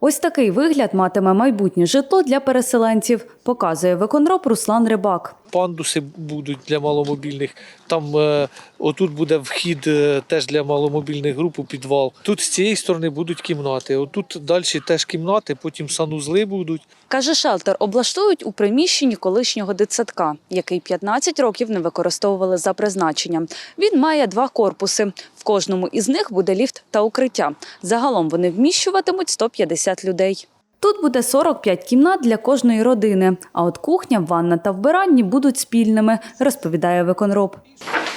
Ось такий вигляд матиме майбутнє житло для переселенців, показує виконроб Руслан Рибак. Пандуси будуть для маломобільних. Там е, отут буде вхід е, теж для маломобільних груп у підвал. Тут з цієї сторони будуть кімнати. Отут далі теж кімнати, потім санузли будуть. Каже, шелтер облаштують у приміщенні колишнього дитсадка, який 15 років не використовували за призначенням. Він має два корпуси. Кожному із них буде ліфт та укриття. Загалом вони вміщуватимуть 150 людей. Тут буде 45 кімнат для кожної родини. А от кухня, ванна та вбиранні будуть спільними, розповідає виконроб.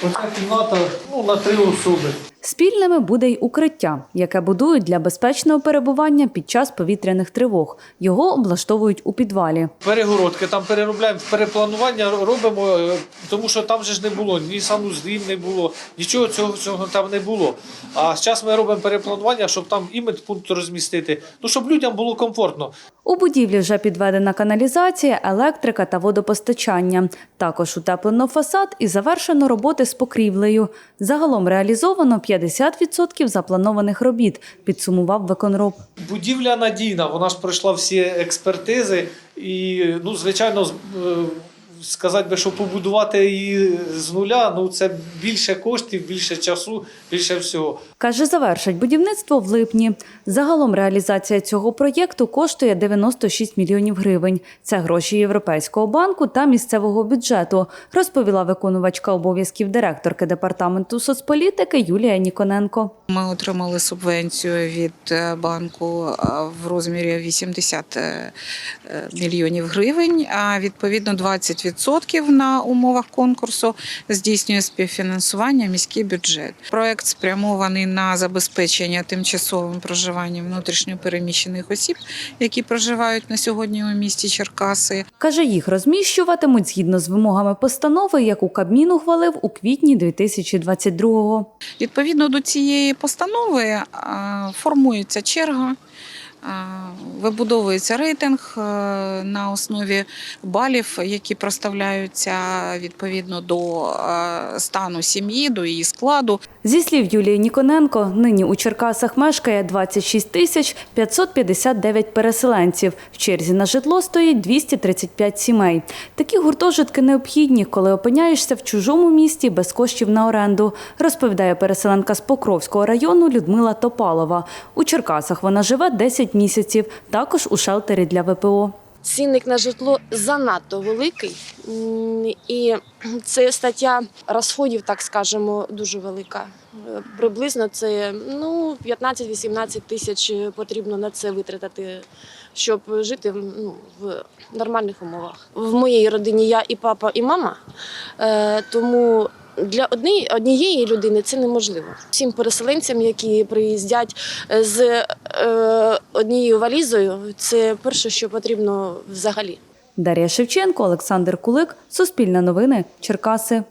Оця кімната ну, на три особи. Спільними буде й укриття, яке будують для безпечного перебування під час повітряних тривог. Його облаштовують у підвалі. Перегородки там переробляємо перепланування, робимо, е, тому що там же ж не було ні санузлів не було, нічого цього, цього там не було. А зараз ми робимо перепланування, щоб там і медпункт розмістити, ну щоб людям було комфортно. У будівлі вже підведена каналізація, електрика та водопостачання. Також утеплено фасад і завершено роботи з покрівлею. Загалом реалізовано 50% запланованих робіт, підсумував виконроб. Будівля надійна, вона ж пройшла всі експертизи, і ну, звичайно, е, сказати би, що побудувати її з нуля, ну це більше коштів, більше часу, більше всього. Каже, завершать будівництво в липні. Загалом реалізація цього проєкту коштує 96 мільйонів гривень. Це гроші Європейського банку та місцевого бюджету, розповіла виконувачка обов'язків директорки департаменту соцполітики Юлія Ніконенко. Ми отримали субвенцію від е, банку е, в розмірі 80 е, мільйонів гривень. А відповідно 20% на умовах конкурсу здійснює співфінансування міський бюджет. Проект спрямований на забезпечення тимчасовим проживанням внутрішньопереміщених осіб, які проживають на сьогодні у місті Черкаси. Каже, їх розміщуватимуть згідно з вимогами постанови, яку Кабмін ухвалив у квітні 2022-го. Відповідно до цієї постанови формується черга. Вибудовується рейтинг е, на основі балів, які проставляються відповідно до е, стану сім'ї, до її складу. Зі слів Юлії Ніконенко, нині у Черкасах мешкає 26 тисяч 559 переселенців. В черзі на житло стоїть 235 сімей. Такі гуртожитки необхідні, коли опиняєшся в чужому місті без коштів на оренду, розповідає переселенка з Покровського району Людмила Топалова. У Черкасах вона живе 10 місяців, також у шелтері для ВПО. Цінник на житло занадто великий, і це стаття розходів, так скажемо, дуже велика. Е, Приблизно це ну 15-18 тисяч потрібно на це витратити, щоб жити ну, в нормальних умовах. В моїй родині я і папа, і мама, е, тому. Для однієї, однієї людини це неможливо. Всім переселенцям, які приїздять е, з е, однією валізою, це перше, що потрібно взагалі. Дар'я Шевченко, Олександр Кулик, Суспільне новини, Черкаси.